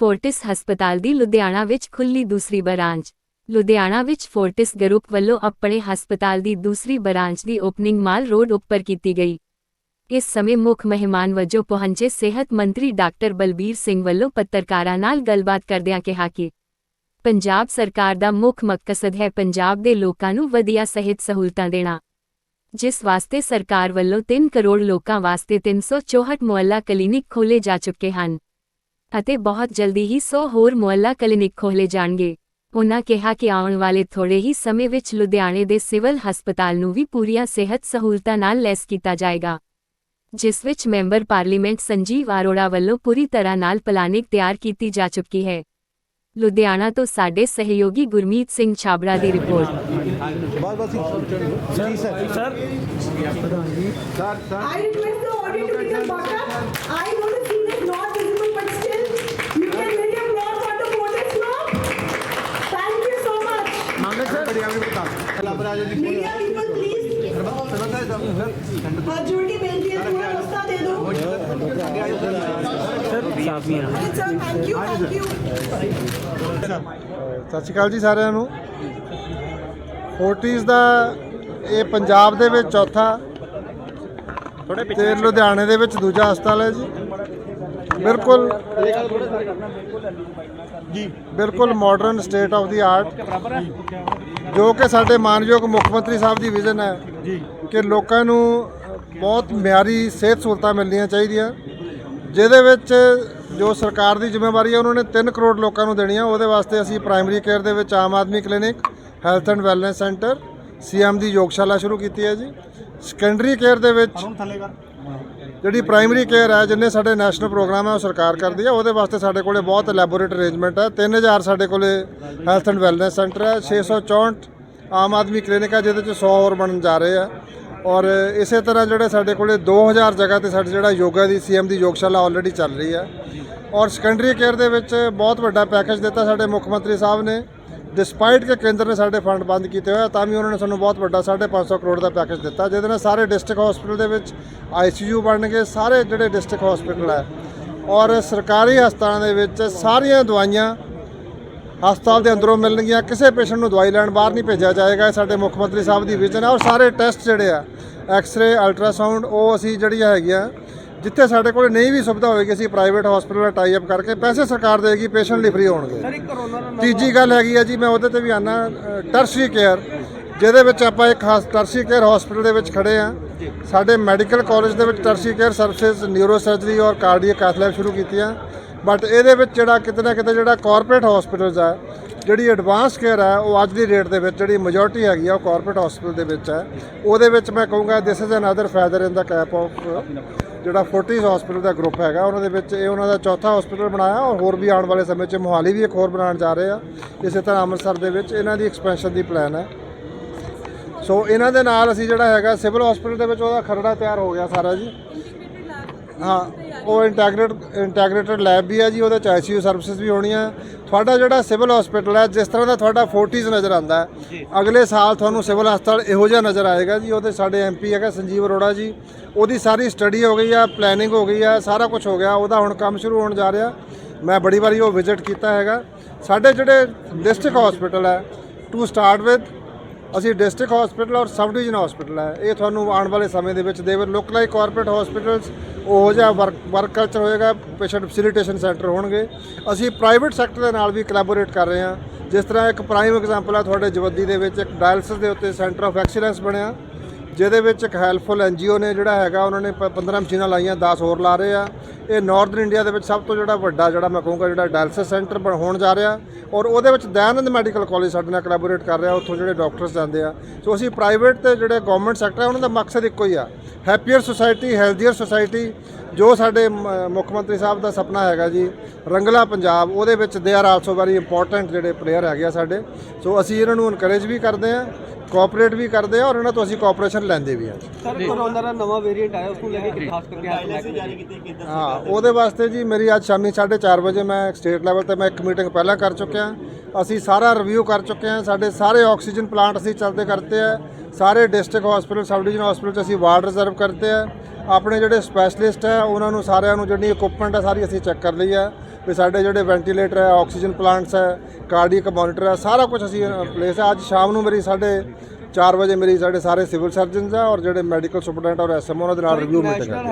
Fortis ਹਸਪਤਾਲ ਦੀ ਲੁਧਿਆਣਾ ਵਿੱਚ ਖੁੱਲੀ ਦੂਸਰੀ ਬ੍ਰਾਂਚ। ਲੁਧਿਆਣਾ ਵਿੱਚ ਫੋਰਟਿਸ ਗਰੁੱਪ ਵੱਲੋਂ ਆਪਣੇ ਹਸਪਤਾਲ ਦੀ ਦੂਸਰੀ ਬ੍ਰਾਂਚ ਦੀ ਓਪਨਿੰਗ ਮਾਲ ਰੋਡ ਉੱਪਰ ਕੀਤੀ ਗਈ। ਇਸ ਸਮੇਂ ਮੁੱਖ ਮਹਿਮਾਨ ਵਜੋਂ ਪਹੁੰਚੇ ਸਿਹਤ ਮੰਤਰੀ ਡਾਕਟਰ ਬਲਬੀਰ ਸਿੰਘ ਵੱਲੋਂ ਪੱਤਰਕਾਰਾਂ ਨਾਲ ਗੱਲਬਾਤ ਕਰਦਿਆਂ ਕਿਹਾ ਕਿ ਪੰਜਾਬ ਸਰਕਾਰ ਦਾ ਮੁੱਖ ਮਕਸਦ ਹੈ ਪੰਜਾਬ ਦੇ ਲੋਕਾਂ ਨੂੰ ਵਧੀਆ ਸਿਹਤ ਸਹੂਲਤਾਂ ਦੇਣਾ। ਜਿਸ ਵਾਸਤੇ ਸਰਕਾਰ ਵੱਲੋਂ 3 ਕਰੋੜ ਲੋਕਾਂ ਵਾਸਤੇ 364 ਮੁਹੱਲਾ ਕਲੀਨਿਕ ਖੋਲੇ ਜਾ ਚੁੱਕੇ ਹਨ। ਅਤੇ ਬਹੁਤ ਜਲਦੀ ਹੀ 100 ਹੋਰ ਮੁਹੱਲਾ ਕਲੀਨਿਕ ਖੋਲੇ ਜਾਣਗੇ। ਉਨ੍ਹਾਂ ਕਿਹਾ ਕਿ ਆਉਣ ਵਾਲੇ ਥੋੜੇ ਹੀ ਸਮੇਂ ਵਿੱਚ ਲੁਧਿਆਣੇ ਦੇ ਸਿਵਲ ਹਸਪਤਾਲ ਨੂੰ ਵੀ ਪੂਰੀਆਂ ਸਿਹਤ ਸਹੂਲਤਾਂ ਨਾਲ ਲੈਸ ਕੀਤਾ ਜਾਏਗਾ ਜਿਸ ਵਿੱਚ ਮੈਂਬਰ ਪਾਰਲੀਮੈਂਟ ਸੰਜੀਵ ਅਰੋੜਾ ਵੱਲੋਂ ਪੂਰੀ ਤਰ੍ਹਾਂ ਨਾਲ ਪਲਾਨਿੰਗ ਤਿਆਰ ਕੀਤੀ ਜਾ ਚੁੱਕੀ ਹੈ। ਲੁਧਿਆਣਾ ਤੋਂ ਸਾਡੇ ਸਹਿਯੋਗੀ ਗੁਰਮੀਤ ਸਿੰਘ ਛਾਬੜਾ ਦੀ ਰਿਪੋਰਟ। ਬਸ ਬਸ ਜੀ ਸਰ। ਸਰ। ਸਤਿ ਸ਼੍ਰੀ ਅਕਾਲ ਜੀ ਸਾਰਿਆਂ ਨੂੰ। ਫੋਰਟੀਜ਼ ਦਾ ਇਹ ਪੰਜਾਬ ਦੇ ਵਿੱਚ ਚੌਥਾ। ਥੋੜੇ ਪਿੱਛੇ ਤੇ ਲੁਧਿਆਣੇ ਦੇ ਵਿੱਚ ਦੂਜਾ ਹਸਪਤਾਲ ਹੈ ਜੀ। ਬਿਲਕੁਲ ਜੀ। ਬਿਲਕੁਲ modern state of the art ਜੋ ਕਿ ਸਾਡੇ ਮਾਨਯੋਗ ਮੁੱਖ ਮੰਤਰੀ ਸਾਹਿਬ ਦੀ ਵਿਜ਼ਨ ਹੈ। ਜੀ। ਕਿ ਲੋਕਾਂ ਨੂੰ ਬਹੁਤ ਮਿਆਰੀ ਸਿਹਤ ਸਹੂਲਤਾਂ ਮਿਲਣੀਆਂ ਚਾਹੀਦੀਆਂ। ਜਿਹਦੇ ਵਿੱਚ ਜੋ ਸਰਕਾਰ ਦੀ ਜ਼ਿੰਮੇਵਾਰੀ ਹੈ ਉਹਨਾਂ ਨੇ 3 ਕਰੋੜ ਲੋਕਾਂ ਨੂੰ ਦੇਣੀ ਆ ਉਹਦੇ ਵਾਸਤੇ ਅਸੀਂ ਪ੍ਰਾਇਮਰੀ ਕੇਅਰ ਦੇ ਵਿੱਚ Aam Aadmi clinic health and wellness centre CM ਦੀ ਯੋਗਸ਼ਾਲਾ ਸ਼ੁਰੂ ਕੀਤੀ ਹੈ ਜੀ। ਸੈਕੰਡਰੀ ਕੇਅਰ ਦੇ ਵਿੱਚ ਜਿਹੜੀ ਪ੍ਰਾਇਮਰੀ ਕੇਅਰ ਹੈ ਜਿੰਨੇ ਸਾਡੇ ਨੈਸ਼ਨਲ ਪ੍ਰੋਗਰਾਮ ਹੈ ਉਹ ਸਰਕਾਰ ਕਰਦੀ ਹੈ ਉਹਦੇ ਵਾਸਤੇ ਸਾਡੇ ਕੋਲੇ ਬਹੁਤ ਲੈਬੋਰੇਟਰੀ ਅਰੇਂਜਮੈਂਟ ਹੈ 3000 ਸਾਡੇ ਕੋਲੇ ਹੈਲਥ ਐਂਡ ਵੈਲਨੈਸ ਸੈਂਟਰ ਹੈ 664 ਆਮ ਆਦਮੀ ਕਲੀਨਿਕ ਹੈ ਜਿਹਦੇ ਚ 100 ਹੋਰ ਬਣਨ ਜਾ ਰਹੇ ਆ। ਔਰ ਇਸੇ ਤਰ੍ਹਾਂ ਜਿਹੜੇ ਸਾਡੇ ਕੋਲੇ 2000 ਜਗ੍ਹਾ ਤੇ ਸਾਡੇ ਜਿਹੜਾ ਯੋਗਾ ਦੀ ਸੀਐਮ ਦੀ ਯੋਗਸ਼ਾਲਾ ਆਲਰੇਡੀ ਚੱਲ ਰਹੀ ਹੈ। ਔਰ ਸੈਕੰਡਰੀ ਕੇਅਰ ਦੇ ਵਿੱਚ ਬਹੁਤ ਵੱਡਾ ਪੈਕੇਜ ਦਿੱਤਾ ਸਾਡੇ ਮੁੱਖ ਮੰਤਰੀ ਸਾਹਿਬ ਨੇ। ਡਿਸਪਾਈਟ ਕਿ ਕੇਂਦਰ ਨੇ ਸਾਡੇ ਫੰਡ ਬੰਦ ਕੀਤੇ ਹੋਏ ਆ, ਤਾਂ ਵੀ ਉਹਨਾਂ ਨੇ ਸਾਨੂੰ ਬਹੁਤ ਵੱਡਾ 550 ਕਰੋੜ ਦਾ ਪੈਕੇਜ ਦਿੱਤਾ, ਜਿਹਦੇ ਨਾਲ ਸਾਰੇ ਡਿਸਟ੍ਰਿਕਟ ਹਸਪੀਟਲ ਦੇ ਵਿੱਚ ਆਈਸੀਯੂ ਗਏ ਸਾਰੇ ਜਿਹੜੇ ਡਿਸਟ੍ਰਿਕਟ ਹਸਪੀਟਲ ਹੈ। ਔਰ ਸਰਕਾਰੀ ਹਸਪਤਾਲਾਂ ਦੇ ਵਿੱਚ ਸਾਰੀਆਂ ਦਵਾਈਆਂ ਹਸਪਤਾਲ ਦੇ ਅੰਦਰੋਂ ਮਿਲਣਗੀਆਂ ਕਿਸੇ ਪੇਸ਼ੈਂਟ ਨੂੰ ਦਵਾਈ ਲੈਣ ਬਾਹਰ ਨਹੀਂ ਭੇਜਿਆ ਜਾਏਗਾ ਇਹ ਸਾਡੇ ਮੁੱਖ ਮੰਤਰੀ ਸਾਹਿਬ ਦੀ ਵਿਜ਼ਨ ਹੈ ਔਰ ਸਾਰੇ ਟੈਸਟ ਜਿਹੜੇ ਆ ਐਕਸ-ਰੇ ਅਲਟਰਾਸਾਊਂਡ ਉਹ ਅਸੀਂ ਜਿਹੜੀਆਂ ਹੈਗੀਆਂ ਜਿੱਥੇ ਸਾਡੇ ਕੋਲ ਨਹੀਂ ਵੀ ਸੁਵਿਧਾ ਹੋਏਗੀ ਅਸੀਂ ਪ੍ਰਾਈਵੇਟ ਹਸਪੀਟਲ ਨਾਲ ਟਾਈ ਅਪ ਕਰਕੇ ਪੈਸੇ ਸਰਕਾਰ ਦੇਗੀ ਪੇਸ਼ੈਂਟ ਲਈ ਫ੍ਰੀ ਹੋਣਗੇ। ਤੀਜੀ ਗੱਲ ਹੈਗੀ ਹੈ ਜੀ ਮੈਂ ਉਹਦੇ ਤੇ ਵੀ ਆਨਾ ਟਰਸ਼ਰੀ ਕੇਅਰ ਜਿਹਦੇ ਵਿੱਚ ਆਪਾਂ ਇੱਕ ਖਾਸ ਟਰਸ਼ਰੀ ਕੇਅਰ ਹਸਪੀਟਲ ਦੇ ਵਿੱਚ ਖੜੇ ਆ। ਸਾਡੇ ਮੈਡੀਕਲ ਕਾਲਜ ਦੇ ਵਿੱਚ tertiary care services neuro surgery ਔਰ ਕਾਰਡੀਅਕ ਕੈਥਲੈਬ ਸ਼ੁਰੂ ਕੀਤੀਆਂ। ਬਟ ਇਹਦੇ ਵਿੱਚ ਜਿਹੜਾ ਕਿਤੇ ਨਾ ਕਿਤੇ ਜਿਹੜਾ ਕਾਰਪੋਰੇਟ ਹਸਪੀਟਲਸ ਆ, ਜਿਹੜੀ ਐਡਵਾਂਸ ਕੇਅਰ ਹੈ ਉਹ ਅੱਜ ਦੀ ਡੇਟ ਦੇ ਵਿੱਚ ਜਿਹੜੀ ਮੈਜੋਰਟੀ ਹੈਗੀ ਆ, ਉਹ ਕਾਰਪੋਰੇਟ ਹਸਪੀਟਲ ਦੇ ਵਿੱਚ ਹੈ ਉਹਦੇ ਵਿੱਚ ਮੈਂ ਕਹੂੰਗਾ this is another feather in the cap of ਜਿਹੜਾ ਫੋਰਟਿਸ ਹਸਪੀਟਲ ਦਾ ਗਰੁੱਪ ਹੈਗਾ, ਉਹਨਾਂ ਦੇ ਵਿੱਚ ਇਹ ਉਹਨਾਂ ਦਾ ਚੌਥਾ ਹਸਪੀਟਲ ਬਣਾਇਆ ਔਰ ਹੋਰ ਵੀ ਆਉਣ ਵਾਲੇ ਸਮੇਂ 'ਚ ਮੋਹਾਲੀ ਵੀ ਇੱਕ ਹੋਰ ਬਣਾਉਣ ਜਾ ਰਹੇ ਆ। ਇਸੇ ਤਰ੍ਹਾਂ ਅੰਮ੍ਰਿਤਸਰ ਦੇ ਵਿੱਚ ਇਹਨਾਂ ਦੀ ਐਕਸਪੈਂਸ਼ਨ ਦੀ ਪਲਾਨ ਹੈ। ਸੋ ਇਹਨਾਂ ਦੇ ਨਾਲ ਅਸੀਂ ਜਿਹੜਾ ਹੈਗਾ ਸਿਵਲ ਹਸਪੀਟਲ ਦੇ ਵਿੱਚ ਉਹਦਾ ਖਰੜਾ ਤਿਆਰ ਹੋ ਗਿਆ ਸਾਰਾ ਜੀ। ਹਾਂ ਉਹ ਇੰਟੈਗਰੇਟ ਇੰਟੈਗਰੇਟਡ ਲੈਬ ਵੀ ਹੈ ਜੀ ਉਹਦੇ ਚ ਆਈਸੀਯੂ ਸਰਵਿਸਿਜ਼ ਵੀ ਹੋਣੀਆਂ। ਤੁਹਾਡਾ ਜਿਹੜਾ ਸਿਵਲ ਹਸਪੀਟਲ ਹੈ ਜਿਸ ਤਰ੍ਹਾਂ ਦਾ ਤੁਹਾਡਾ ਫੋਰਟੀਜ਼ ਨਜ਼ਰ ਆਉਂਦਾ ਹੈ ਅਗਲੇ ਸਾਲ ਤੁਹਾਨੂੰ ਸਿਵਲ ਹਸਪਤਾਲ ਇਹੋ ਜਿਹਾ ਨਜ਼ਰ ਆਏਗਾ ਜੀ ਉਹਦੇ ਸਾਡੇ ਐਮਪੀ ਹੈਗਾ ਸੰਜੀਵ ਅਰੋੜਾ ਜੀ ਉਹਦੀ ਸਾਰੀ ਸਟੱਡੀ ਹੋ ਗਈ ਆ ਪਲੈਨਿੰਗ ਹੋ ਗਈ ਆ ਸਾਰਾ ਕੁਝ ਹੋ ਗਿਆ ਉਹਦਾ ਹੁਣ ਕੰਮ ਸ਼ੁਰੂ ਹੋਣ ਜਾ ਰਿਹਾ। ਮੈਂ ਬੜੀ ਵਾਰੀ ਉਹ ਵਿਜ਼ਿਟ ਕੀਤਾ ਹੈਗਾ। ਸਾਡੇ ਜਿਹੜੇ ਡਿਸਟ੍ਰਿਕਟ ਹਸਪੀਟਲ ਹੈ ਟੂ ਸਟਾਰਟ ਵਿਦ ਅਸੀਂ ਡਿਸਟ੍ਰਿਕਟ ਹਸਪੀਟਲ ਔਰ ਸਬ ਡਿਵੀਜ਼ਨ ਹਸਪੀਟਲ ਹੈ। ਇਹ ਤੁਹਾਨੂੰ ਆਉਣ ਵਾਲੇ ਸਮੇਂ ਦੇ ਵਿੱਚ they will look like corporate hospitals ਉਹ ਜਿਹਾ ਵਰਕ ਵਰਕ ਕਲਚਰ ਹੋਏਗਾ ਪੇਸ਼ੈਂਟ ਫੈਸਿਲਿਟੇਸ਼ਨ ਸੈਂਟਰ ਹੋਣਗੇ। ਅਸੀਂ ਪ੍ਰਾਈਵੇਟ ਸੈਕਟਰ ਦੇ ਨਾਲ ਵੀ ਕੋਲੈਬੋਰੇਟ ਕਰ ਰਹੇ ਹਾਂ। ਜਿਸ ਤਰ੍ਹਾਂ ਇੱਕ ਪ੍ਰਾਈਮ ਐਗਜ਼ਾਮਪਲ ਹੈ ਤੁਹਾਡੇ ਜਵੱਦੀ ਦੇ ਵਿੱਚ ਇੱਕ ਡਾਇਲਸਿਸ ਦੇ ਉੱਤੇ ਸੈਂਟਰ ਆਫ ਐਕਸੀਲੈਂਸ ਬਣਿਆ। ਜਿਹਦੇ ਵਿੱਚ ਇੱਕ ਹੈਲਪਫੁਲ ਐਨਜੀਓ ਨੇ ਜਿਹੜਾ ਹੈਗਾ, ਉਹਨਾਂ ਨੇ ਪ- 15 ਮਸ਼ੀਨਾਂ ਲਾਈਆਂ 10 ਹੋਰ ਲਾ ਰਹੇ ਆ। ਇਹ ਨਾਰਥਰਨ ਇੰਡੀਆ ਦੇ ਵਿੱਚ ਸਭ ਤੋਂ ਜਿਹੜਾ ਵੱਡਾ ਜਿਹੜਾ ਮੈਂ ਕਹੂੰਗਾ ਜਿਹੜਾ ਡਾਇਲਸਿਸ ਸੈਂਟਰ ਬਣ ਹੋਣ ਜਾ ਰਿਹਾ। ਔਰ ਉਹਦੇ ਵਿੱਚ ਦਇਆਨੰਦ ਮੈਡੀਕਲ ਕਾਲਜ ਸਾਡੇ ਨਾਲ ਕੋਲੈਬੋਰੇਟ ਕਰ ਰਿਹਾ, ਉੱਥੋਂ ਜਿਹੜੇ ਡਾਕਟਰਸ ਜਾਂਦੇ ਆ। ਸੋ ਅਸੀਂ ਪ੍ਰਾਈਵੇਟ ਤੇ ਜਿਹੜੇ ਗਵਰਨਮੈਂਟ ਸੈਕਟਰ ਹੈ ਉਹਨਾਂ ਦਾ ਮਕਸਦ ਇੱਕੋ ਹੀ ਆ। ਹੈਪੀਅਰ ਸੁਸਾਇਟੀ ਹੈਲਥੀਅਰ ਸੁਸਾਇਟੀ ਜੋ ਸਾਡੇ ਮ- ਮੁੱਖ ਮੰਤਰੀ ਸਾਹਿਬ ਦਾ ਸੁਪਨਾ ਹੈਗਾ ਜੀ, ਰੰਗਲਾ ਪੰਜਾਬ, ਉਹਦੇ ਵਿੱਚ they are also very important ਜਿਹੜੇ ਪਲੇਅਰ ਹੈਗੇ ਆ ਸਾਡੇ। ਸੋ ਅਸੀਂ ਇਹਨਾਂ ਨੂੰ ਇਨਕਰੇਜ ਵੀ ਕਰਦੇ ਆ ਕੋਆਪਰੇਟ ਵੀ ਕਰਦੇ ਆ ਔਰ ਇਹਨਾਂ ਤੋਂ ਅਸੀਂ ਕੋਆਪਰੇਸ਼ਨ ਲੈਂਦੇ ਵੀ ਆ। ਸਰ ਕਰੋਨਾ ਦਾ ਨਵਾਂ ਵੇਰੀਐਂਟ ਆਇਆ ਉਸ ਨੂੰ ਲੈ ਕੇ ਖਾਸ ਕਰਕੇ ਕੀਤੀ ਹਾਂ ਉਹਦੇ ਵਾਸਤੇ ਜੀ ਮੇਰੀ ਅੱਜ ਸ਼ਾਮੀ 4:30 ਵਜੇ ਮੈਂ ਸਟੇਟ ਲੈਵਲ ਤੇ ਮੈਂ ਇੱਕ ਮੀਟਿੰਗ ਪਹਿਲਾਂ ਕਰ ਚੁੱਕਿਆ। ਅਸੀਂ ਸਾਰਾ ਰਿਵਿਊ ਕਰ ਚੁੱਕੇ ਹਾਂ। ਸਾਡੇ ਸਾਰੇ ਆਕਸੀਜਨ ਪਲਾਂਟ ਅਸੀਂ ਚੱਲਦੇ ਕਰਤੇ ਆ। ਸਾਰੇ district hospital sub division hospital 'ਚ ਅਸੀਂ ਵਾਰਡ ਰਿਜ਼ਰਵ ਕਰਤੇ ਆ। ਆਪਣੇ ਜਿਹੜੇ ਸਪੈਸ਼ਲਿਸਟ ਹੈ ਉਹਨਾਂ ਨੂੰ ਸਾਰਿਆਂ ਨੂੰ ਜਿਹੜੀ ਇਕਵਿਪਮੈਂਟ ਹੈ ਸਾਰੀ ਅਸੀਂ ਚੈੱਕ ਕਰ ਲਈ ਹੈ। ਵੀ ਸਾਡੇ ਜਿਹੜੇ ਵੈਂਟੀਲੇਟਰ ਹੈ ਆਕਸੀਜਨ ਪਲਾਂਟਸ ਹੈ ਕਾਰਡੀਅਕ ਮੋਨੀਟਰ ਹੈ ਸਾਰਾ ਕੁਝ ਅਸੀਂ ਪਲੇਸ ਹੈ। ਅੱਜ ਸ਼ਾਮ ਨੂੰ ਮੇਰੀ ਸਾਡੇ 4 ਵਜੇ ਮੇਰੀ ਸਾਡੇ ਸਾਰੇ ਸਿਵਲ ਸਰਜਨਸ ਆ ਔਰ ਜਿਹੜੇ ਮੈਡੀਕਲ ਸੁਪਰਡੈਂਟ ਔਰ ਐਸਐਮਓ ਉਹਨਾਂ ਦੇ ਨਾਲ ਰਿਵਿਊ ਮੀਟਿੰਗ ਹੈ।